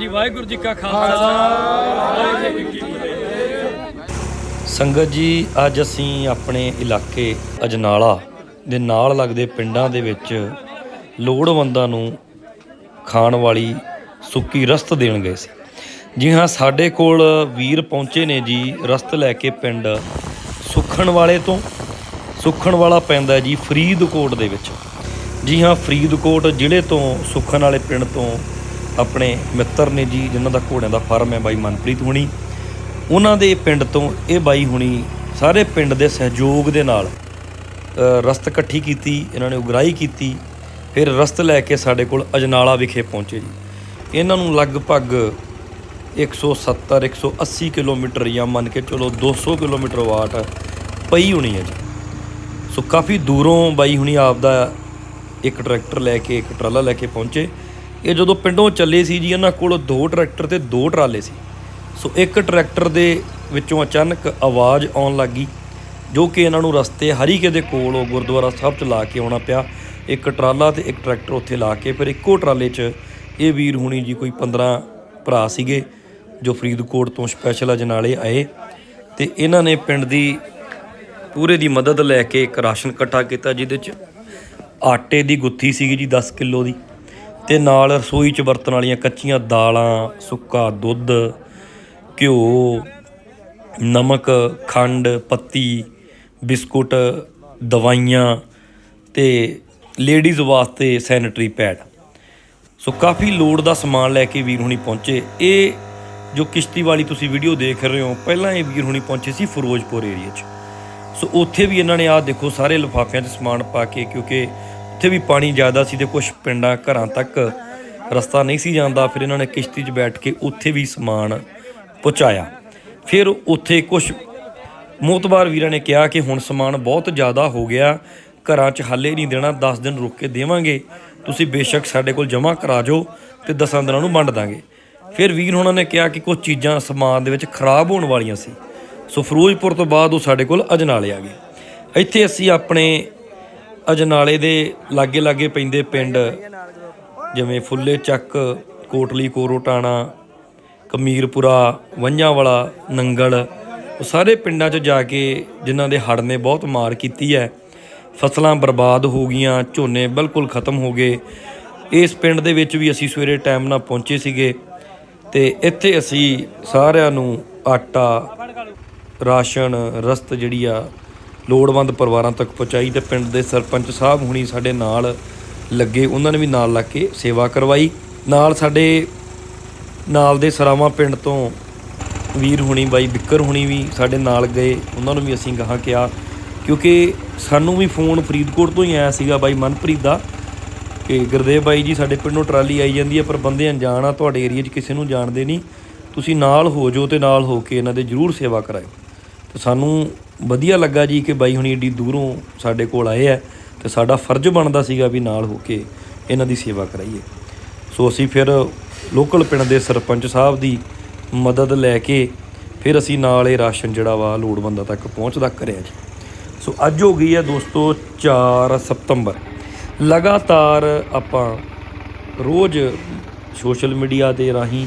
ਜੀ ਵਾਹਿਗੁਰੂ ਜੀ ਕਾ ਖਾਲਸਾ। ਵਾਹਿਗੁਰੂ ਜੀ ਕੀ ਫਤਿਹ ਸੰਗਤ ਜੀ ਅੱਜ ਅਸੀਂ ਆਪਣੇ ਇਲਾਕੇ ਅਜਨਾਲਾ ਦੇ ਨਾਲ ਲੱਗਦੇ ਪਿੰਡਾਂ ਦੇ ਵਿੱਚ ਲੋੜਵੰਦਾਂ ਨੂੰ ਖਾਣ ਵਾਲੀ ਸੁੱਕੀ ਰਸਤ ਦੇਣ ਗਏ ਸੀ। ਜੀ ਹਾਂ ਸਾਡੇ ਕੋਲ ਵੀਰ ਪਹੁੰਚੇ ਨੇ ਜੀ ਰਸਤ ਲੈ ਕੇ ਪਿੰਡ ਸੁਖਣ ਵਾਲੇ ਤੋਂ। ਸੁਖਣ ਵਾਲਾ ਪੈਂਦਾ ਹੈ ਜੀ ਫਰੀਦਕੋਟ ਦੇ ਵਿੱਚ। ਜੀ ਹਾਂ ਫਰੀਦਕੋਟ ਜ਼ਿਲ੍ਹੇ ਤੋਂ ਸੁਖਣ ਵਾਲੇ ਪਿੰਡ ਤੋਂ ਆਪਣੇ ਮਿੱਤਰ ਨੇ ਜੀ, ਜਿਨ੍ਹਾਂ ਦਾ ਘੋੜਿਆਂ ਦਾ ਫਾਰਮ ਹੈ ਬਾਈ ਮਨਪ੍ਰੀਤ ਹੁਣੀ। ਉਹਨਾਂ ਦੇ ਪਿੰਡ ਤੋਂ ਇਹ ਬਾਈ ਹੁਣੀ ਸਾਰੇ ਪਿੰਡ ਦੇ ਸਹਿਯੋਗ ਦੇ ਨਾਲ ਰਸਤ ਇਕੱਠੀ ਕੀਤੀ, ਇਹਨਾਂ ਨੇ ਉਗਰਾਈ ਕੀਤੀ, ਫਿਰ ਰਸਤ ਲੈ ਕੇ ਸਾਡੇ ਕੋਲ ਅਜਨਾਲਾ ਵਿਖੇ ਪਹੁੰਚੇ ਜੀ। ਇਹਨਾਂ ਨੂੰ ਲਗਭਗ 170 180 ਕਿਲੋਮੀਟਰ ਜਾਂ ਮੰਨ ਕੇ ਚਲੋ 200 ਕਿਲੋਮੀਟਰ ਵਾਟ ਪਈ ਹੋਣੀ ਹੈ ਜੀ। ਸੋ ਕਾਫੀ ਦੂਰੋਂ ਬਾਈ ਹੁਣੀ ਆਪਦਾ ਇੱਕ ਟਰੈਕਟਰ ਲੈ ਕੇ, ਇੱਕ ਟਰਾਲਾ ਲੈ ਕੇ ਪਹੁੰਚੇ। ਇਹ ਜਦੋਂ ਪਿੰਡੋਂ ਚੱਲੇ ਸੀ ਜੀ, ਇਹਨਾਂ ਕੋਲ ਦੋ ਟਰੈਕਟਰ ਤੇ ਦੋ ਟਰਾਲੇ ਸੀ। ਸੋ ਇੱਕ ਟਰੈਕਟਰ ਦੇ ਵਿੱਚੋਂ ਅਚਾਨਕ ਆਵਾਜ਼ ਆਉਣ ਲੱਗੀ ਜੋ ਕਿ ਇਹਨਾਂ ਨੂੰ ਰਸਤੇ ਹਰੀਕੇ ਦੇ ਕੋਲ ਉਹ ਗੁਰਦੁਆਰਾ ਸਾਹਿਬ ਚ ਲਾ ਕੇ ਆਉਣਾ ਪਿਆ। ਇੱਕ ਟਰਾਲਾ ਤੇ ਇੱਕ ਟਰੈਕਟਰ ਉੱਥੇ ਲਾ ਕੇ, ਫਿਰ ਇੱਕੋ ਟਰਾਲੇ 'ਚ ਇਹ ਵੀਰ ਹੁਣੀ ਜੀ ਕੋਈ 15 ਭਰਾ ਸੀਗੇ, ਜੋ ਫਰੀਦਕੋਟ ਤੋਂ ਸਪੈਸ਼ਲ ਅਜਨਾਲੇ ਆਏ ਤੇ ਇਹਨਾਂ ਨੇ ਪਿੰਡ ਦੀ ਪੂਰੇ ਦੀ ਮਦਦ ਲੈ ਕੇ ਇੱਕ ਰਾਸ਼ਨ ਇਕੱਠਾ ਕੀਤਾ, ਜਿਹਦੇ 'ਚ ਆਟੇ ਦੀ ਗੁੱਥੀ ਸੀਗੀ ਜੀ 10 ਕਿਲੋ ਦੀ। ਤੇ ਨਾਲ ਰਸੋਈ 'ਚ ਵਰਤਣ ਵਾਲੀਆਂ ਕੱਚੀਆਂ ਦਾਲਾਂ, ਸੁੱਕਾ ਦੁੱਧ, ਘਿਓ, ਨਮਕ, ਖੰਡ, ਪੱਤੀ, ਬਿਸਕੁਟ, ਦਵਾਈਆਂ ਤੇ ਲੇਡੀਜ਼ ਵਾਸਤੇ ਸੈਨੀਟਰੀ ਪੈਡ। ਸੋ ਕਾਫੀ ਲੋੜ ਦਾ ਸਮਾਨ ਲੈ ਕੇ ਵੀਰ ਹੁਣੀ ਪਹੁੰਚੇ। ਇਹ ਜੋ ਕਿਸ਼ਤੀ ਵਾਲੀ ਤੁਸੀਂ ਵੀਡੀਓ ਦੇਖ ਰਹੇ ਹੋ, ਪਹਿਲਾਂ ਇਹ ਵੀਰ ਹੁਣੀ ਪਹੁੰਚੇ ਸੀ ਫਿਰੋਜ਼ਪੁਰ ਏਰੀਆ 'ਚ। ਸੋ ਉੱਥੇ ਵੀ ਇਹਨਾਂ ਨੇ ਆਹ ਦੇਖੋ ਸਾਰੇ ਲਿਫਾਫਿਆਂ 'ਚ ਸਮਾਨ ਪਾ ਕੇ, ਕਿਉਂਕਿ ਉੱਥੇ ਵੀ ਪਾਣੀ ਜ਼ਿਆਦਾ ਸੀ ਤੇ ਕੁਝ ਪਿੰਡਾਂ ਘਰਾਂ ਤੱਕ ਰਸਤਾ ਨਹੀਂ ਸੀ ਜਾਂਦਾ, ਫਿਰ ਇਹਨਾਂ ਨੇ ਕਿਸ਼ਤੀ 'ਚ ਬੈਠ ਕੇ ਉੱਥੇ ਵੀ ਸਮਾਨ ਪਹੁੰਚਾਇਆ। ਫਿਰ ਉੱਥੇ ਕੁਝ ਮੋਤਬਾਰ ਵੀਰਾਂ ਨੇ ਕਿਹਾ ਕਿ ਹੁਣ ਸਮਾਨ ਬਹੁਤ ਜ਼ਿਆਦਾ ਹੋ ਗਿਆ, ਘਰਾਂ 'ਚ ਹਾਲੇ ਨਹੀਂ ਦੇਣਾ 10 ਦਿਨ ਰੁਕ ਕੇ ਦੇਵਾਂਗੇ। ਤੁਸੀਂ ਬੇਸ਼ੱਕ ਸਾਡੇ ਕੋਲ ਜਮ੍ਹਾਂ ਕਰਾ ਜਾਓ ਤੇ 10 ਦਿਨਾਂ ਨੂੰ ਵੰਡ ਦਾਂਗੇ। ਫਿਰ ਵੀਰ ਉਹਨਾਂ ਨੇ ਕਿਹਾ ਕਿ ਕੁਝ ਚੀਜ਼ਾਂ ਸਮਾਨ ਦੇ ਵਿੱਚ ਖਰਾਬ ਹੋਣ ਵਾਲੀਆਂ ਸੀ। ਸੋ ਫਿਰੋਜ਼ਪੁਰ ਤੋਂ ਬਾਅਦ ਉਹ ਸਾਡੇ ਕੋਲ ਅਜਨਾਲੇ ਆ ਗਏ। ਇੱਥੇ ਅਸੀਂ ਆਪਣੇ ਅਜਨਾਲੇ ਦੇ ਲਾਗੇ ਲਾਗੇ ਪੈਂਦੇ ਪਿੰਡ, ਜਿਵੇਂ ਫੁੱਲੇ ਚੱਕ, ਕੋਟਲੀ, ਕੋਰੋਟਾਣਾ, ਕਮੀਰਪੁਰਾ ਵੰਝਾਂ ਵਾਲਾ ਨੰਗਲ, ਉਹ ਸਾਰੇ ਪਿੰਡਾਂ 'ਚ ਜਾ ਕੇ ਜਿਨ੍ਹਾਂ ਦੇ ਹੜ੍ਹ ਨੇ ਬਹੁਤ ਮਾਰ ਕੀਤੀ ਹੈ। ਫਸਲਾਂ ਬਰਬਾਦ ਹੋ ਗਈਆਂ, ਝੋਨੇ ਬਿਲਕੁਲ ਖਤਮ ਹੋ ਗਏ। ਇਸ ਪਿੰਡ ਦੇ ਵਿੱਚ ਵੀ ਅਸੀਂ ਸਵੇਰੇ ਟਾਈਮ ਨਾਲ ਪਹੁੰਚੇ ਸੀਗੇ ਤੇ ਇੱਥੇ ਅਸੀਂ ਸਾਰਿਆਂ ਨੂੰ ਆਟਾ, ਰਾਸ਼ਨ, ਰਸਤ ਜਿਹੜੀ ਆ ਲੋੜਵੰਦ ਪਰਿਵਾਰਾਂ ਤੱਕ ਪਹੁੰਚਾਈ ਤੇ ਪਿੰਡ ਦੇ ਸਰਪੰਚ ਸਾਹਿਬ ਹੁਣੀ ਸਾਡੇ ਨਾਲ ਲੱਗੇ। ਉਹਨਾਂ ਨੇ ਵੀ ਨਾਲ ਲੱਗ ਕੇ ਸੇਵਾ ਕਰਵਾਈ। ਨਾਲ ਸਾਡੇ, ਨਾਲ ਦੇ ਸਰਾਵਾਂ ਪਿੰਡ ਤੋਂ ਵੀਰ ਹੁਣੀ, ਬਾਈ ਬਿੱਕਰ ਹੁਣੀ ਵੀ ਸਾਡੇ ਨਾਲ ਗਏ। ਉਹਨਾਂ ਨੂੰ ਵੀ ਅਸੀਂ ਗਾਹਾਂ ਕਿਹਾ, ਕਿਉਂਕਿ ਸਾਨੂੰ ਵੀ ਫੋਨ ਫਰੀਦਕੋਟ ਤੋਂ ਹੀ ਆਇਆ ਸੀਗਾ ਬਾਈ ਮਨਪ੍ਰੀਤ ਦਾ। ਕਿ ਗੁਰਦੇਵ ਬਾਈ ਜੀ ਸਾਡੇ ਪਿੰਡੋਂ ਟਰਾਲੀ ਆਈ ਜਾਂਦੀ ਹੈ, ਪਰ ਬੰਦੇ ਅਣਜਾਣ ਆ ਤੁਹਾਡੇ ਏਰੀਆ 'ਚ ਕਿਸੇ ਨੂੰ ਜਾਣਦੇ ਨਹੀਂ। ਤੁਸੀਂ ਨਾਲ ਹੋ ਜਾਓ ਤੇ ਨਾਲ ਹੋ ਕੇ ਇਹਨਾਂ ਦੇ ਜਰੂਰ ਸੇਵਾ ਕਰਾਇਓ। ਤੇ ਸਾਨੂੰ ਵਧੀਆ ਲੱਗਾ ਜੀ ਕਿ ਬਾਈ ਹੁਣੀ ਏਡੀ ਦੂਰੋਂ ਸਾਡੇ ਕੋਲ ਆਏ ਆ ਤੇ ਸਾਡਾ ਫਰਜ਼ ਬਣਦਾ ਸੀਗਾ ਵੀ ਨਾਲ ਹੋ ਕੇ ਇਹਨਾਂ ਦੀ ਸੇਵਾ ਕਰਾਈਏ। ਸੋ ਅਸੀਂ ਫਿਰ ਲੋਕਲ ਪਿੰਡ ਦੇ ਸਰਪੰਚ ਸਾਹਿਬ ਦੀ ਮਦਦ ਲੈ ਕੇ ਫਿਰ ਅਸੀਂ ਨਾਲ ਇਹ ਰਾਸ਼ਨ ਜਿਹੜਾ ਵਾ ਲੋੜਵੰਦਾਂ ਤੱਕ ਪਹੁੰਚਦਾ ਕਰਿਆ ਜੀ। ਸੋ ਅੱਜ ਹੋ ਗਈ ਹੈ ਦੋਸਤੋ 4 ਸਤੰਬਰ। ਲਗਾਤਾਰ ਆਪਾਂ ਰੋਜ਼ ਸੋਸ਼ਲ ਮੀਡੀਆ ਦੇ ਰਾਹੀਂ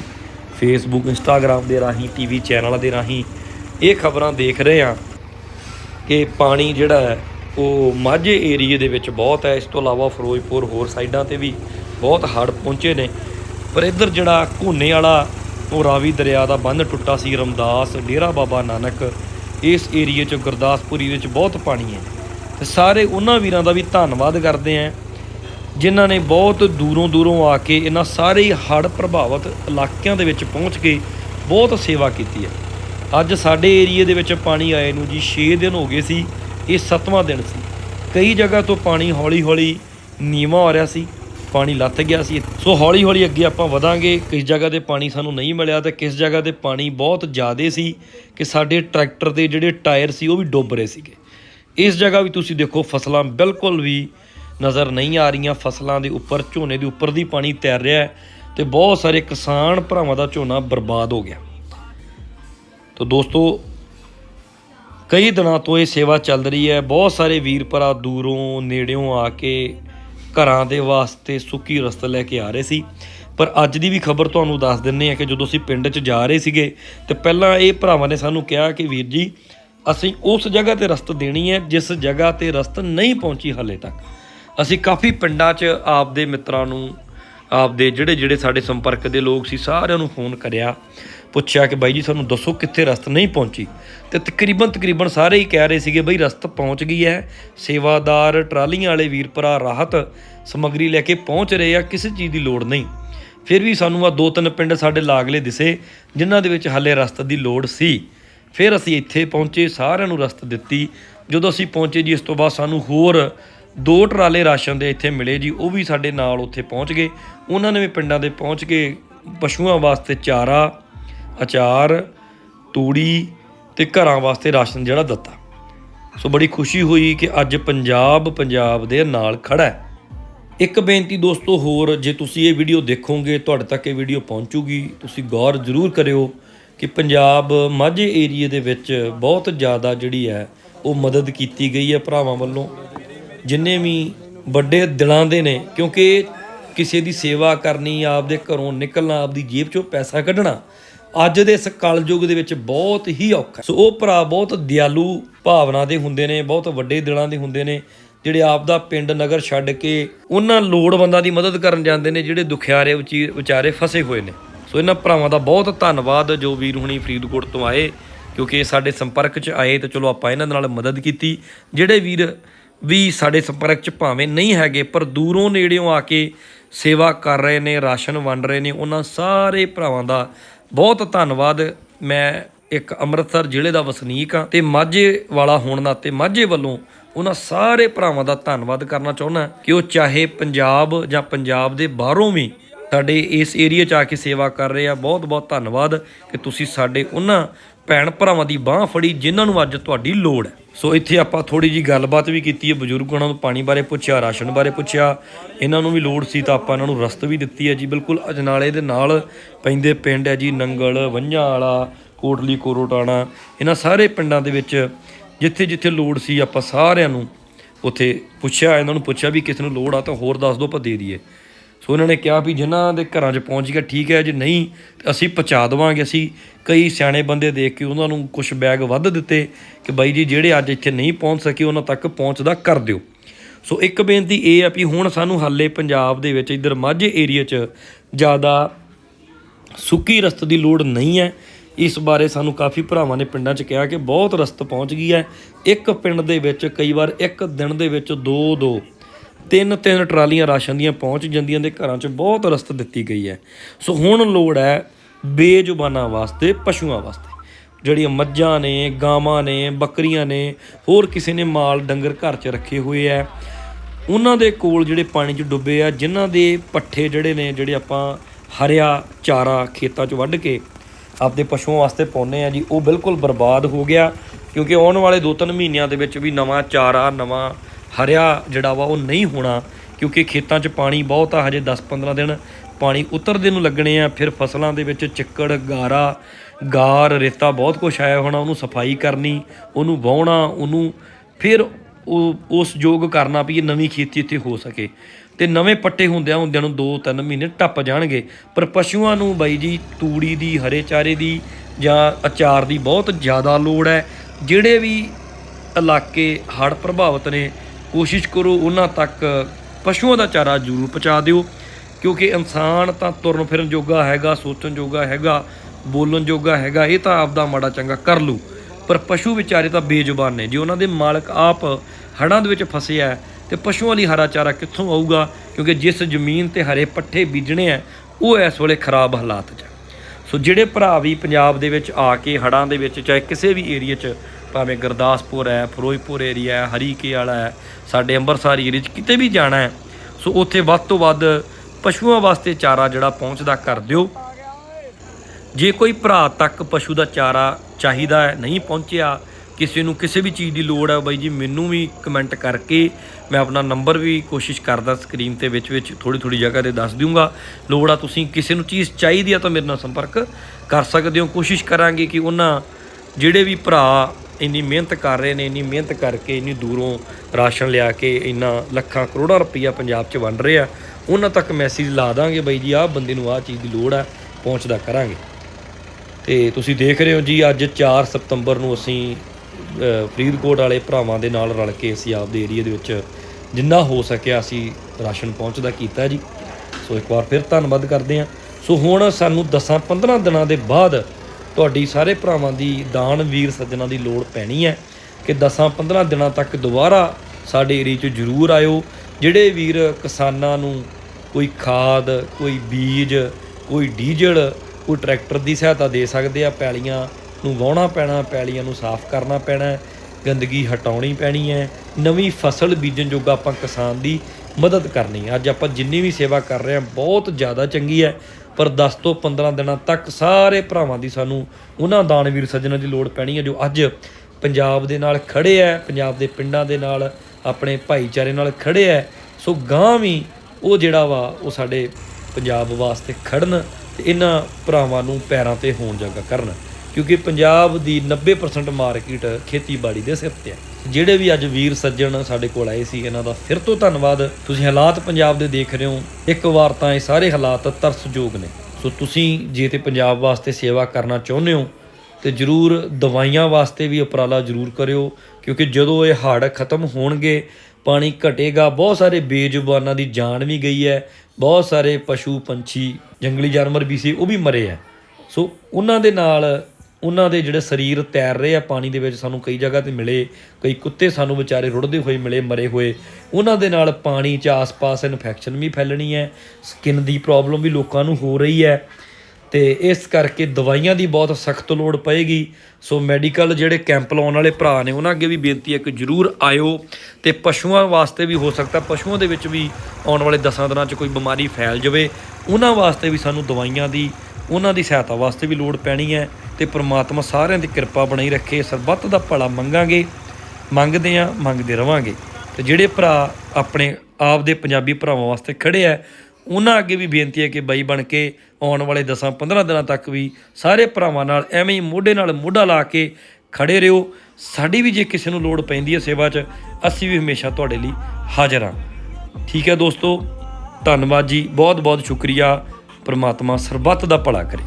ਫੇਸਬੁੱਕ ਇੰਸਟਾਗ੍ਰam ਦੇ ਰਾਹੀਂ ਟੀਵੀ ਚੈਨਲਾਂ ਦੇ ਰਾਹੀਂ ਇਹ ਖਬਰਾਂ ਦੇਖ ਰਹੇ ਹਾਂ। ਕਿ ਪਾਣੀ ਜਿਹੜਾ ਹੈ, ਉਹ ਮਾਝੇ ਏਰੀਏ ਦੇ ਵਿੱਚ ਬਹੁਤ ਹੈ। ਇਸ ਤੋਂ ਇਲਾਵਾ ਫਿਰੋਜ਼ਪੁਰ ਹੋਰ ਸਾਈਡਾਂ ਤੇ ਵੀ ਬਹੁਤ ਹੜ੍ਹ ਪਹੁੰਚੇ ਨੇ। ਪਰ ਇੱਧਰ ਜਿਹੜਾ ਘੋਨੇ ਵਾਲਾ ਉਹ ਰਾਵੀ ਦਰਿਆ ਦਾ ਬੰਨ ਟੁੱਟਾ ਸੀ। ਰਮਦਾਸ, ਡੇਰਾ ਬਾਬਾ ਨਾਨਕ, ਇਸ ਏਰੀਏ 'ਚ ਗੁਰਦਾਸਪੁਰੀ ਵਿੱਚ ਬਹੁਤ ਪਾਣੀ ਹੈ। ਤੇ ਸਾਰੇ ਉਹਨਾਂ ਵੀਰਾਂ ਦਾ ਵੀ ਧੰਨਵਾਦ ਕਰਦੇ ਆਂ ਜਿਨ੍ਹਾਂ ਨੇ ਬਹੁਤ ਦੂਰੋਂ ਦੂਰੋਂ ਆ ਕੇ ਇਹਨਾਂ ਸਾਰੇ ਹੜ੍ਹ ਪ੍ਰਭਾਵਿਤ ਇਲਾਕਿਆਂ ਦੇ ਵਿੱਚ ਪਹੁੰਚ ਕੇ ਬਹੁਤ ਸੇਵਾ ਕੀਤੀ ਹੈ। ਅੱਜ ਸਾਡੇ ਏਰੀਏ ਦੇ ਵਿੱਚ ਪਾਣੀ ਆਏ ਨੂੰ ਜੀ 6 ਦਿਨ ਹੋ ਗਏ ਸੀ, ਇਹ 7ਵਾਂ ਦਿਨ ਸੀ। ਕਈ ਜਗ੍ਹਾ ਤੋਂ ਪਾਣੀ ਹੌਲੀ-ਹੌਲੀ ਨੀਵਾਂ ਹੋ ਰਿਹਾ ਸੀ, ਪਾਣੀ ਲੱਥ ਗਿਆ ਸੀ। ਸੋ ਹੌਲੀ-ਹੌਲੀ ਅੱਗੇ ਆਪਾਂ ਵਧਾਂਗੇ, ਕਿਸ ਜਗ੍ਹਾ ਤੇ ਪਾਣੀ ਸਾਨੂੰ ਨਹੀਂ ਮਿਲਿਆ ਤੇ ਕਿਸ ਜਗ੍ਹਾ ਤੇ ਪਾਣੀ ਬਹੁਤ ਜ਼ਿਆਦੇ ਸੀ ਕਿ ਸਾਡੇ ਟਰੈਕਟਰ ਦੇ ਜਿਹੜੇ ਟਾਇਰ ਸੀ ਉਹ ਵੀ ਡੁੱਬ ਰਹੇ ਸੀਗੇ। ਇਸ ਜਗ੍ਹਾ ਵੀ ਤੁਸੀਂ ਦੇਖੋ, ਫਸਲਾਂ ਬਿਲਕੁਲ ਵੀ ਨਜ਼ਰ ਨਹੀਂ ਆ ਰਹੀਆਂ। ਫਸਲਾਂ ਦੇ ਉੱਪਰ, ਝੋਨੇ ਦੇ ਉੱਪਰ ਦੀ ਪਾਣੀ ਤੈਰ ਰਿਹਾ ਹੈ ਤੇ ਬਹੁਤ ਸਾਰੇ ਕਿਸਾਨ ਭਰਾਵਾਂ ਦਾ ਝੋਨਾ ਬਰਬਾਦ ਹੋ ਗਿਆ। ਤੋ ਦੋਸਤੋ, ਕਈ ਦਿਨਾਂ ਤੋਂ ਇਹ ਸੇਵਾ ਚੱਲ ਰਹੀ ਹੈ। ਬਹੁਤ ਸਾਰੇ ਵੀਰ ਭਰਾ ਦੂਰੋਂ, ਨੇੜਿਓਂ ਆ ਕੇ ਘਰਾਂ ਦੇ ਵਾਸਤੇ ਸੁੱਕੀ ਰਸਤ ਲੈ ਕੇ ਆ ਰਹੇ ਸੀ। ਪਰ ਅੱਜ ਦੀ ਵੀ ਖਬਰ ਤੁਹਾਨੂੰ ਦੱਸ ਦਿੰਨੇ ਆ ਕਿ ਜਦੋਂ ਅਸੀਂ ਪਿੰਡ 'ਚ ਜਾ ਰਹੇ ਸੀਗੇ, ਤੇ ਪਹਿਲਾਂ ਇਹ ਭਰਾਵਾਂ ਨੇ ਸਾਨੂੰ ਕਿਹਾ ਕਿ ਵੀਰ ਜੀ, ਅਸੀਂ ਉਸ ਜਗ੍ਹਾ ਤੇ ਰਸਤ ਦੇਣੀ ਹੈ, ਜਿਸ ਜਗ੍ਹਾ ਤੇ ਰਸਤ ਨਹੀਂ ਪਹੁੰਚੀ ਹਲੇ ਤੱਕ। ਅਸੀਂ ਕਾਫੀ ਪਿੰਡਾਂ 'ਚ ਆਪਦੇ ਮਿੱਤਰਾਂ ਨੂੰ ਆਪਦੇ ਜਿਹੜੇ ਜਿਹੜੇ ਸਾਡੇ ਸੰਪਰਕ ਦੇ ਲੋਕ ਸੀ, ਸਾਰਿਆਂ ਨੂੰ ਫੋਨ ਕਰਿਆ, ਪੁੱਛਿਆ ਕਿ ਬਾਈ ਜੀ, ਸਾਨੂੰ ਦੱਸੋ ਕਿੱਥੇ ਰਸਤ ਨਹੀਂ ਪਹੁੰਚੀ? ਤੇ ਤਕਰੀਬਨ ਤਕਰੀਬਨ ਸਾਰੇ ਹੀ ਕਹਿ ਰਹੇ ਸੀਗੇ, ਬਈ ਰਸਤ ਪਹੁੰਚ ਗਈ ਹੈ। ਸੇਵਾਦਾਰ ਟਰਾਲੀਆਂ ਵਾਲੇ ਵੀਰ ਭਰਾ ਰਾਹਤ ਸਮੱਗਰੀ ਲੈ ਕੇ ਪਹੁੰਚ ਰਹੇ ਆ, ਕਿਸੇ ਚੀਜ਼ ਦੀ ਲੋੜ ਨਹੀਂ। ਫਿਰ ਵੀ ਸਾਨੂੰ ਆ ਦੋ ਤਿੰਨ ਪਿੰਡ ਸਾਡੇ ਲਾਗਲੇ ਦਿਸੇ, ਜਿਨ੍ਹਾਂ ਦੇ ਵਿੱਚ ਹਾਲੇ ਰਸਤ ਦੀ ਲੋੜ ਸੀ। ਫਿਰ ਅਸੀਂ ਇੱਥੇ ਪਹੁੰਚੇ, ਸਾਰਿਆਂ ਨੂੰ ਰਸਤ ਦਿੱਤੀ। ਜਦੋਂ ਅਸੀਂ ਪਹੁੰਚੇ ਜੀ, ਇਸ ਤੋਂ ਬਾਅਦ ਸਾਨੂੰ ਹੋਰ ਦੋ ਟਰਾਲੇ ਰਾਸ਼ਨ ਦੇ ਇੱਥੇ ਮਿਲੇ ਜੀ, ਉਹ ਵੀ ਸਾਡੇ ਨਾਲ ਉੱਥੇ ਪਹੁੰਚ ਗਏ। ਉਹਨਾਂ ਨੇ ਵੀ ਪਿੰਡਾਂ ਦੇ ਪਹੁੰਚ ਕੇ ਪਸ਼ੂਆਂ ਵਾਸਤੇ ਚਾਰਾ, ਅਚਾਰ, ਤੂੜੀ ਤੇ ਘਰਾਂ ਵਾਸਤੇ ਰਾਸ਼ਨ ਜਿਹੜਾ ਦਿੱਤਾ। ਸੋ ਬੜੀ ਖੁਸ਼ੀ ਹੋਈ ਕਿ ਅੱਜ ਪੰਜਾਬ ਪੰਜਾਬ ਦੇ ਨਾਲ ਖੜਾ ਹੈ। ਇੱਕ ਬੇਨਤੀ ਦੋਸਤੋ, ਹੋਰ ਜੇ ਤੁਸੀਂ ਇਹ ਵੀਡੀਓ ਦੇਖੋਗੇ, ਤੁਹਾਡੇ ਤੱਕ ਇਹ ਵੀਡੀਓ ਪਹੁੰਚੂਗੀ, ਤੁਸੀਂ ਗੌਰ ਜ਼ਰੂਰ ਕਰਿਓ ਕਿ ਪੰਜਾਬ ਮਾਝੇ ਏਰੀਏ ਦੇ ਵਿੱਚ ਬਹੁਤ ਜ਼ਿਆਦਾ ਜਿਹੜੀ ਹੈ, ਉਹ ਮਦਦ ਕੀਤੀ ਗਈ ਹੈ ਭਰਾਵਾਂ ਵੱਲੋਂ। ਜਿੰਨੇ ਵੀ ਵੱਡੇ ਦਿਲਾਂ ਦੇ ਨੇ, ਕਿਉਂਕਿ ਕਿਸੇ ਦੀ ਸੇਵਾ ਕਰਨੀ, ਆਪਦੇ ਘਰੋਂ ਨਿਕਲਣਾ, ਆਪਦੀ ਜੇਬ ਚੋਂ ਪੈਸਾ ਕੱਢਣਾ, ਅੱਜ ਦੇ ਇਸ ਕਲਯੁੱਗ ਦੇ ਵਿੱਚ ਬਹੁਤ ਹੀ ਔਖਾ ਸੋ ਉਹ ਭਰਾ ਬਹੁਤ ਦਿਆਲੂ ਭਾਵਨਾ ਦੇ ਹੁੰਦੇ ਨੇ, ਬਹੁਤ ਵੱਡੇ ਦਿਲਾਂ ਦੇ ਹੁੰਦੇ ਨੇ, ਜਿਹੜੇ ਆਪ ਦਾ ਪਿੰਡ, ਨਗਰ ਛੱਡ ਕੇ ਉਹਨਾਂ ਲੋੜਵੰਦਾਂ ਦੀ ਮਦਦ ਕਰਨ ਜਾਂਦੇ ਨੇ, ਜਿਹੜੇ ਦੁਖਿਆਰੇ ਵਿਚੀ- ਵਿਚਾਰੇ ਫਸੇ ਹੋਏ ਨੇ। ਸੋ ਇਹਨਾਂ ਭਰਾਵਾਂ ਦਾ ਬਹੁਤ ਧੰਨਵਾਦ, ਜੋ ਵੀਰ ਹੁਣੀ ਫਰੀਦਕੋਟ ਤੋਂ ਆਏ, ਕਿਉਂਕਿ ਸਾਡੇ ਸੰਪਰਕ 'ਚ ਆਏ ਤੇ ਚਲੋ ਆਪਾਂ ਇਹਨਾਂ ਨਾਲ ਮਦਦ ਕੀਤੀ। ਜਿਹੜੇ ਵੀਰ ਵੀ ਸਾਡੇ ਸੰਪਰਕ 'ਚ ਭਾਵੇਂ ਨਹੀਂ ਹੈਗੇ, ਪਰ ਦੂਰੋਂ ਨੇੜਿਓਂ ਆ ਕੇ ਸੇਵਾ ਕਰ ਰਹੇ ਨੇ, ਰਾਸ਼ਨ ਵੰਡ ਰਹੇ ਨੇ, ਉਹਨਾਂ ਸਾਰੇ ਭਰਾਵਾਂ ਦਾ ਬਹੁਤ ਧੰਨਵਾਦ। ਮੈਂ ਇੱਕ ਅੰਮ੍ਰਿਤਸਰ ਜ਼ਿਲ੍ਹੇ ਦਾ ਵਸਨੀਕ ਆ ਤੇ ਮਾਝੇ ਵਾਲਾ ਹੋਣ ਨਾਤੇ ਮਾਝੇ ਵੱਲੋਂ ਉਹਨਾਂ ਸਾਰੇ ਭਰਾਵਾਂ ਦਾ ਧੰਨਵਾਦ ਕਰਨਾ ਚਾਹੁੰਦਾ ਕਿ ਉਹ ਚਾਹੇ ਪੰਜਾਬ ਜਾਂ ਪੰਜਾਬ ਦੇ ਬਾਹਰੋਂ ਵੀ ਸਾਡੇ ਇਸ ਏਰੀਆ 'ਚ ਆ ਕੇ ਸੇਵਾ ਕਰ ਰਹੇ ਆ। ਬਹੁਤ ਬਹੁਤ ਧੰਨਵਾਦ ਕਿ ਤੁਸੀਂ ਸਾਡੇ ਉਹਨਾਂ ਭੈਣ ਭਰਾਵਾਂ ਦੀ ਬਾਹ ਫੜੀ ਜਿਨ੍ਹਾਂ ਨੂੰ ਅੱਜ ਤੁਹਾਡੀ ਲੋੜ ਹੈ। ਸੋ ਇੱਥੇ ਆਪਾਂ ਥੋੜੀ ਜੀ ਗੱਲਬਾਤ ਵੀ ਕੀਤੀ ਹੈ। ਬਜ਼ੁਰਗ ਉਹਨਾਂ ਨੂੰ ਪਾਣੀ ਬਾਰੇ ਪੁੱਛਿਆ, ਰਾਸ਼ਨ ਬਾਰੇ ਪੁੱਛਿਆ। ਇਹਨਾਂ ਨੂੰ ਵੀ ਲੋੜ ਸੀ ਤਾਂ ਆਪਾਂ ਇਹਨਾਂ ਨੂੰ ਰਸਤ ਵੀ ਦਿੱਤੀ ਹੈ ਜੀ। ਬਿਲਕੁਲ ਅਜਨਾਲੇ ਦੇ ਨਾਲ ਪੈਂਦੇ ਪਿੰਡ ਹੈ ਜੀ, ਨੰਗਲ ਵੰਝਾਂ ਵਾਲਾ ਕੋਟਲੀ, ਕੋਰੋਟਾਣਾ। ਇਹਨਾਂ ਸਾਰੇ ਪਿੰਡਾਂ ਦੇ ਵਿੱਚ ਜਿੱਥੇ ਜਿੱਥੇ ਲੋੜ ਸੀ ਆਪਾਂ ਸਾਰਿਆਂ ਨੂੰ ਉੱਥੇ ਪੁੱਛਿਆ, ਇਹਨਾਂ ਨੂੰ ਪੁੱਛਿਆ ਵੀ ਕਿਸ ਨੂੰ ਲੋੜ ਆ ਤਾਂ ਹੋਰ ਦੱਸ ਦਿਓ, ਆਪਾਂ ਦੇ ਦਈਏ। ਸੋ ਉਹਨਾਂ ਨੇ ਕਿਹਾ ਵੀ ਜਿਨ੍ਹਾਂ ਦੇ ਘਰਾਂ 'ਚ ਪਹੁੰਚ ਗਿਆ, ਠੀਕ ਹੈ, ਜੇ ਨਹੀਂ ਅਸੀਂ ਪਹੁੰਚਾ ਦੇਵਾਂਗੇ। ਅਸੀਂ ਕਈ ਸਿਆਣੇ ਬੰਦੇ ਦੇਖ ਕੇ ਉਹਨਾਂ ਨੂੰ ਕੁਝ ਬੈਗ ਵੱਧ ਦਿੱਤੇ ਕਿ ਬਾਈ ਜੀ, ਜਿਹੜੇ ਅੱਜ ਇੱਥੇ ਨਹੀਂ ਪਹੁੰਚ ਸਕੇ, ਉਹਨਾਂ ਤੱਕ ਪਹੁੰਚਦਾ ਕਰ ਦਿਓ। ਸੋ ਇੱਕ ਬੇਨਤੀ ਇਹ ਆ ਵੀ ਹੁਣ ਸਾਨੂੰ ਹਾਲੇ ਪੰਜਾਬ ਦੇ ਵਿੱਚ ਇੱਧਰ ਮਾਝੇ ਏਰੀਆ 'ਚ ਜ਼ਿਆਦਾ ਸੁੱਕੀ ਰਸਤ ਦੀ ਲੋੜ ਨਹੀਂ ਹੈ। ਇਸ ਬਾਰੇ ਸਾਨੂੰ ਕਾਫੀ ਭਰਾਵਾਂ ਨੇ ਪਿੰਡਾਂ 'ਚ ਕਿਹਾ ਕਿ ਬਹੁਤ ਰਸਤ ਪਹੁੰਚ ਗਈ ਹੈ। ਇੱਕ ਪਿੰਡ ਦੇ ਵਿੱਚ ਕਈ ਵਾਰ ਇੱਕ ਦਿਨ ਦੇ ਵਿੱਚ ਦੋ ਦੋ ਤਿੰਨ ਤਿੰਨ ਟਰਾਲੀਆਂ ਰਾਸ਼ਨ ਦੀਆਂ ਪਹੁੰਚ ਜਾਂਦੀਆਂ ਦੇ ਘਰਾਂ 'ਚ ਬਹੁਤ ਰਸਤ ਦਿੱਤੀ ਗਈ ਹੈ। ਸੋ ਹੁਣ ਲੋੜ ਹੈ ਬੇਜ਼ੁਬਾਨਾਂ ਵਾਸਤੇ, ਪਸ਼ੂਆਂ ਵਾਸਤੇ। ਜਿਹੜੀਆਂ ਮੱਝਾਂ ਨੇ, ਗਾਵਾਂ ਨੇ, ਬੱਕਰੀਆਂ ਨੇ, ਹੋਰ ਕਿਸੇ ਨੇ ਮਾਲ ਡੰਗਰ ਘਰ 'ਚ ਰੱਖੇ ਹੋਏ ਆ ਉਹਨਾਂ ਦੇ ਕੋਲ ਜਿਹੜੇ ਪਾਣੀ 'ਚ ਡੁੱਬੇ ਆ, ਜਿਨ੍ਹਾਂ ਦੇ ਪੱਠੇ ਜਿਹੜੇ ਨੇ, ਜਿਹੜੇ ਆਪਾਂ ਹਰਿਆ ਚਾਰਾ ਖੇਤਾਂ 'ਚ ਵੱਢ ਕੇ ਆਪਦੇ ਪਸ਼ੂਆਂ ਵਾਸਤੇ ਪਾਉਂਦੇ ਆ ਜੀ, ਉਹ ਬਿਲਕੁਲ ਬਰਬਾਦ ਹੋ ਗਿਆ। ਕਿਉਂਕਿ ਆਉਣ ਵਾਲੇ 2-3 ਮਹੀਨਿਆਂ ਦੇ ਵਿੱਚ ਵੀ ਨਵਾਂ ਚਾਰਾ, ਨਵਾਂ ਹਰਿਆ ਜਿਹੜਾ ਵਾ ਉਹ ਨਹੀਂ ਹੋਣਾ, ਕਿਉਂਕਿ ਖੇਤਾਂ 'ਚ ਪਾਣੀ ਬਹੁਤ ਆ, ਹਜੇ 10-15 ਦਿਨ ਪਾਣੀ ਉਤਰਦੇ ਨੂੰ ਲੱਗਣੇ ਆ, ਫਿਰ ਫਸਲਾਂ ਦੇ ਵਿੱਚ ਚਿੱਕੜ, ਗਾਰਾ, ਗਾਰ, ਰੇਤਾ ਬਹੁਤ ਕੁਝ ਆਇਆ ਹੋਣਾ, ਉਹਨੂੰ ਸਫ਼ਾਈ ਕਰਨੀ, ਉਹਨੂੰ ਵਾਹੁਣਾ, ਉਹਨੂੰ ਫਿਰ ਉਹ, ਉਸ ਯੋਗ ਕਰਨਾ ਵੀ ਇਹ ਨਵੀਂ ਖੇਤੀ ਇੱਥੇ ਹੋ ਸਕੇ। ਤੇ ਨਵੇਂ ਪੱਟੇ ਹੁੰਦਿਆਂ ਹੁੰਦਿਆਂ ਨੂੰ 2-3 ਮਹੀਨੇ ਟੱਪ ਜਾਣਗੇ। ਪਰ ਪਸ਼ੂਆਂ ਨੂੰ ਬਾਈ ਜੀ, ਤੂੜੀ ਦੀ, ਹਰੇ ਚਾਰੇ ਦੀ ਜਾਂ ਅਚਾਰ ਦੀ ਬਹੁਤ ਜ਼ਿਆਦਾ ਲੋੜ ਹੈ। ਜਿਹੜੇ ਵੀ ਇਲਾਕੇ ਹੜ੍ਹ ਪ੍ਰਭਾਵਿਤ ਨੇ ਕੋਸ਼ਿਸ਼ ਕਰੋ ਉਹਨਾਂ ਤੱਕ ਪਸ਼ੂਆਂ ਦਾ ਚਾਰਾ ਜ਼ਰੂਰ ਪਹੁੰਚਾ ਦਿਓ, ਕਿਉਂਕਿ ਇਨਸਾਨ ਤਾਂ ਤੁਰਨ ਫਿਰਨ ਜੋਗਾ ਹੈਗਾ, ਸੋਚਣ ਜੋਗਾ ਹੈਗਾ, ਬੋਲਣ ਜੋਗਾ ਹੈਗਾ, ਇਹ ਤਾਂ ਆਪਦਾ ਮਾੜਾ ਚੰਗਾ ਕਰ ਲੂ ਪਰ ਪਸ਼ੂ ਵਿਚਾਰੇ ਤਾਂ ਬੇਜ਼ੁਬਾਨ ਨੇ, ਜੇ ਉਹਨਾਂ ਦੇ ਮਾਲਕ ਆਪ ਹੜਾਂ ਦੇ ਵਿੱਚ ਫਸੇ ਆ, ਤੇ ਪਸ਼ੂਆਂ ਲਈ ਹਰਾ ਚਾਰਾ ਕਿੱਥੋਂ ਆਊਗਾ? ਕਿਉਂਕਿ ਜਿਸ ਜ਼ਮੀਨ ਤੇ ਹਰੇ ਪੱਠੇ ਬੀਜਣੇ ਆ, ਉਹ ਇਸ ਵੇਲੇ ਖਰਾਬ ਹਾਲਾਤ 'ਚ ਸੋ ਜਿਹੜੇ ਭਰਾ ਵੀ ਪੰਜਾਬ ਦੇ ਵਿੱਚ ਆ ਕੇ ਹੜਾਂ ਦੇ ਵਿੱਚ, ਚਾਹੇ ਕਿਸੇ ਵੀ ਏਰੀਆ 'ਚ ਭਾਵੇਂ ਗੁਰਦਾਸਪੁਰ ਹੈ, ਫਿਰੋਜ਼ਪੁਰ ਏਰੀਆ ਹੈ ਹਰੀਕੇ ਵਾਲਾ ਹੈ, ਸਾਡੇ ਅੰਮ੍ਰਿਤਸਰ ਏਰੀਆ 'ਚ ਕਿਤੇ ਵੀ ਜਾਣਾ ਹੈ, ਸੋ ਉੱਥੇ ਵੱਧ ਤੋਂ ਵੱਧ ਪਸ਼ੂਆਂ ਵਾਸਤੇ ਚਾਰਾ ਜਿਹੜਾ ਪਹੁੰਚਦਾ ਕਰ ਦਿਓ। ਜੇ ਕੋਈ ਭਰਾ ਤੱਕ ਪਸ਼ੂ ਦਾ ਚਾਰਾ ਚਾਹੀਦਾ ਹੈ, ਨਹੀਂ ਪਹੁੰਚਿਆ, ਕਿਸੇ ਨੂੰ ਕਿਸੇ ਵੀ ਚੀਜ਼ ਦੀ ਲੋੜ ਹੈ, ਬਾਈ ਜੀ ਮੈਨੂੰ ਵੀ ਕਮੈਂਟ ਕਰਕੇ ਮੈਂ ਆਪਣਾ ਨੰਬਰ ਵੀ ਕੋਸ਼ਿਸ਼ ਕਰਦਾ ਸਕਰੀਨ ਤੇ ਵਿੱਚ ਵਿੱਚ ਥੋੜੀ ਥੋੜੀ ਜਗ੍ਹਾ ਤੇ ਦੱਸ ਦਿਉਂਗਾ ਲੋੜ ਆ ਤੁਸੀਂ ਕਿਸੇ ਨੂੰ ਚੀਜ਼ ਚਾਹੀਦੀ ਆ ਤਾਂ ਮੇਰੇ ਨਾਲ ਸੰਪਰਕ ਕਰ ਸਕਦੇ ਹੋ। ਕੋਸ਼ਿਸ਼ ਕਰਾਂਗੇ ਕਿ ਉਹਨਾਂ ਜਿਹੜੇ ਵੀ ਭਰਾ ਇੰਨੀ ਮਿਹਨਤ ਕਰ ਰਹੇ ਨੇ, ਇੰਨੀ ਮਿਹਨਤ ਕਰਕੇ ਇੰਨੀ ਦੂਰੋਂ ਰਾਸ਼ਨ ਲਿਆ ਕੇ ਇੰਨਾ ਲੱਖਾਂ ਕਰੋੜਾਂ ਰੁਪਈਆ ਪੰਜਾਬ 'ਚ ਵੰਡ ਰਹੇ ਆ। ਉਹਨਾਂ ਤੱਕ ਮੈਸੇਜ ਲਾ ਦਾਂਗੇ ਬਈ ਜੀ, ਆਹ ਬੰਦੇ ਨੂੰ ਆਹ ਚੀਜ਼ ਦੀ ਲੋੜ ਹੈ ਪਹੁੰਚਦਾ ਕਰਾਂਗੇ। ਤੇ ਤੁਸੀਂ ਦੇਖ ਰਹੇ ਹੋ ਜੀ, ਅੱਜ 4 ਸਤੰਬਰ ਨੂੰ ਅਸੀਂ ਫਰੀਦਕੋਟ ਵਾਲੇ ਭਰਾਵਾਂ ਦੇ ਨਾਲ ਰਲ ਕੇ ਅਸੀਂ ਆਪਦੇ ਏਰੀਆ ਦੇ ਵਿੱਚ ਜਿੰਨਾ ਹੋ ਸਕਿਆ ਅਸੀਂ ਰਾਸ਼ਨ ਪਹੁੰਚਦਾ ਕੀਤਾ ਜੀ। ਸੋ ਇੱਕ ਵਾਰ ਫਿਰ ਧੰਨਵਾਦ ਕਰਦੇ ਹਾਂ। ਸੋ ਹੁਣ ਸਾਨੂੰ 10-15 ਦਿਨਾਂ ਦੇ ਬਾਅਦ ਤੁਹਾਡੀ ਸਾਰੇ ਭਰਾਵਾਂ ਦੀ ਦਾਨ ਵੀਰ ਸੱਜਣਾ ਦੀ ਲੋੜ ਪੈਣੀ ਹੈ ਕਿ 10-15 ਦਿਨਾਂ ਤੱਕ ਦੁਬਾਰਾ ਸਾਡੇ ਏਰੀਆ 'ਚ ਜ਼ਰੂਰ ਆਇਓ, ਜਿਹੜੇ ਵੀਰ ਕਿਸਾਨਾਂ ਨੂੰ ਕੋਈ ਖਾਦ, ਕੋਈ ਬੀਜ, ਕੋਈ ਡੀਜ਼ਲ, ਕੋਈ ਟਰੈਕਟਰ ਦੀ ਸਹਾਇਤਾ ਦੇ ਸਕਦੇ ਆ, ਪੈਲੀਆਂ ਨੂੰ ਵਾਹੁਣਾ ਪੈਣਾ, ਪੈਲੀਆਂ ਨੂੰ ਸਾਫ਼ ਕਰਨਾ ਪੈਣਾ, ਗੰਦਗੀ ਹਟਾਉਣੀ ਪੈਣੀ ਹੈ, ਨਵੀਂ ਫਸਲ ਬੀਜਣ ਜੋਗਾ ਆਪਾਂ ਕਿਸਾਨ ਦੀ ਮਦਦ ਕਰਨੀ ਅੱਜ ਆਪਾਂ ਜਿੰਨੀ ਵੀ ਸੇਵਾ ਕਰ ਰਹੇ ਹਾਂ, ਬਹੁਤ ਜ਼ਿਆਦਾ ਚੰਗੀ ਹੈ। ਪਰ 10 ਤੋਂ 15 ਦਿਨਾਂ ਤੱਕ ਸਾਰੇ ਭਰਾਵਾਂ ਦੀ ਸਾਨੂੰ ਉਹਨਾਂ ਦਾਨਵੀਰ ਸੱਜਣਾਂ ਦੀ ਲੋੜ ਪੈਣੀ ਹੈ ਜੋ ਅੱਜ ਪੰਜਾਬ ਦੇ ਨਾਲ ਖੜੇ ਹੈ ਪੰਜਾਬ ਦੇ ਪਿੰਡਾਂ ਦੇ ਨਾਲ ਆਪਣੇ ਭਾਈਚਾਰੇ ਨਾਲ ਖੜੇ ਹੈ ਸੋ ਗਾਂ ਵੀ ਉਹ ਜਿਹੜਾ ਵਾ, ਉਹ ਸਾਡੇ ਪੰਜਾਬ ਵਾਸਤੇ ਖੜਨ ਤੇ ਇਹਨਾਂ ਭਰਾਵਾਂ ਨੂੰ ਪੈਰਾਂ ਤੇ ਹੋਣ ਜਗਾ ਕਰਨ, ਕਿਉਂਕਿ ਪੰਜਾਬ ਦੀ 90% ਮਾਰਕੀਟ ਖੇਤੀਬਾੜੀ ਦੇ ਸਿਰ ਤੇ ਹੈ ਜਿਹੜੇ ਵੀ ਅੱਜ ਵੀਰ ਸੱਜਣ ਸਾਡੇ ਕੋਲ ਆਏ ਸੀ, ਇਹਨਾਂ ਦਾ ਫਿਰ ਤੋਂ ਧੰਨਵਾਦ। ਤੁਸੀਂ ਹਾਲਾਤ ਪੰਜਾਬ ਦੇ ਦੇਖ ਰਹੇ ਹੋ। ਇੱਕ ਵਾਰ ਤਾਂ ਇਹ ਸਾਰੇ ਹਾਲਾਤ ਤਰਸਯੋਗ ਨੇ। ਸੋ ਤੁਸੀਂ ਜੇ ਤੇ ਪੰਜਾਬ ਵਾਸਤੇ ਸੇਵਾ ਕਰਨਾ ਚਾਹੁੰਦੇ ਹੋ, ਤੇ ਜਰੂਰ ਦਵਾਈਆਂ ਵਾਸਤੇ ਵੀ ਉਪਰਾਲਾ ਜਰੂਰ ਕਰਿਓ, ਕਿਉਂਕਿ ਜਦੋਂ ਇਹ ਹੜ੍ਹ ਖਤਮ ਹੋਣਗੇ, ਪਾਣੀ ਘਟੇਗਾ, ਬਹੁਤ ਸਾਰੇ ਬੇਜ਼ੁਬਾਨਾਂ ਦੀ ਜਾਨ ਵੀ ਗਈ ਹੈ, ਬਹੁਤ ਸਾਰੇ ਪਸ਼ੂ ਪੰਛੀ, ਜੰਗਲੀ ਜਾਨਵਰ ਵੀ ਸੀ, ਉਹ ਵੀ ਮਰੇ ਹੈ। ਸੋ ਉਹਨਾਂ ਦੇ ਨਾਲ ਉਹਨਾਂ ਦੇ ਜਿਹੜੇ ਸਰੀਰ ਤੈਰ ਰਹੇ ਆ ਪਾਣੀ ਦੇ ਵਿੱਚ ਸਾਨੂੰ ਕਈ ਜਗ੍ਹਾ ਤੇ ਮਿਲੇ, ਕਈ ਕੁੱਤੇ ਸਾਨੂੰ ਵਿਚਾਰੇ ਰੁੜਦੇ ਹੋਏ ਮਿਲੇ, ਮਰੇ ਹੋਏ। ਉਹਨਾਂ ਦੇ ਨਾਲ ਪਾਣੀ 'ਚ ਆਸ-ਪਾਸ ਇਨਫੈਕਸ਼ਨ ਵੀ ਫੈਲਣੀ ਹੈ ਸਕਿਨ ਦੀ ਪ੍ਰੋਬਲਮ ਵੀ ਲੋਕਾਂ ਨੂੰ ਹੋ ਰਹੀ ਹੈ। ਤੇ ਇਸ ਕਰਕੇ ਦਵਾਈਆਂ ਦੀ ਬਹੁਤ ਸਖਤ ਲੋੜ ਪਏਗੀ। ਸੋ ਮੈਡੀਕਲ ਜਿਹੜੇ ਕੈਂਪ ਲਾਉਣ ਵਾਲੇ ਭਰਾ ਨੇ, ਉਹਨਾਂ ਅੱਗੇ ਵੀ ਬੇਨਤੀ ਹੈ ਕਿ ਜਰੂਰ ਆਇਓ ਤੇ ਪਸ਼ੂਆਂ ਵਾਸਤੇ ਵੀ ਹੋ ਸਕਦਾ, ਪਸ਼ੂਆਂ ਦੇ ਵਿੱਚ ਵੀ ਆਉਣ ਵਾਲੇ 10 ਦਿਨਾਂ 'ਚ ਕੋਈ ਬਿਮਾਰੀ ਫੈਲ ਜਾਵੇ। ਉਹਨਾਂ ਵਾਸਤੇ ਵੀ ਸਾਨੂੰ ਦਵਾਈਆਂ ਦੀ ਉਹਨਾਂ ਦੀ ਸਹਾਇਤਾ ਵਾਸਤੇ ਵੀ ਲੋੜ ਪੈਣੀ ਹੈ ਤੇ ਪ੍ਰਮਾਤਮਾ ਸਾਰਿਆਂ ਦੀ ਕਿਰਪਾ ਬਣਾਈ ਰੱਖੇ, ਸਰਬੱਤ ਦਾ ਭਲਾ ਮੰਗਾਂਗੇ, ਮੰਗਦੇ ਆ ਮੰਗਦੇ ਰਵਾਂਗੇ। ਤੇ ਜਿਹੜੇ ਭਰਾ ਆਪਣੇ ਆਪ ਦੇ ਪੰਜਾਬੀ ਭਰਾਵਾਂ ਵਾਸਤੇ ਖੜੇ ਆ, ਉਹਨਾਂ ਅੱਗੇ ਵੀ ਬੇਨਤੀ ਹੈ ਕਿ ਬਾਈ ਬਣ ਕੇ ਆਉਣ ਵਾਲੇ 10-15 ਦਿਨਾਂ ਤੱਕ ਵੀ ਸਾਰੇ ਭਰਾਵਾਂ ਨਾਲ ਐਵੇਂ ਹੀ ਮੋਢੇ ਨਾਲ ਮੋਢਾ ਲਾ ਕੇ ਖੜੇ ਰਹੋ। ਸਾਡੀ ਵੀ ਜੇ ਕਿਸੇ ਨੂੰ ਲੋੜ ਪੈਂਦੀ ਹੈ ਸੇਵਾ 'ਚ, ਅਸੀਂ ਵੀ ਹਮੇਸ਼ਾ ਤੁਹਾਡੇ ਲਈ ਹਾਜ਼ਰ ਹਾਂ। ਠੀਕ ਹੈ ਦੋਸਤੋ, ਧੰਨਵਾਦ ਜੀ ਬਹੁਤ ਬਹੁਤ ਸ਼ੁਕਰੀਆ। ਪ੍ਰਮਾਤਮਾ ਸਰਬੱਤ ਦਾ ਭਲਾ ਕਰੇ।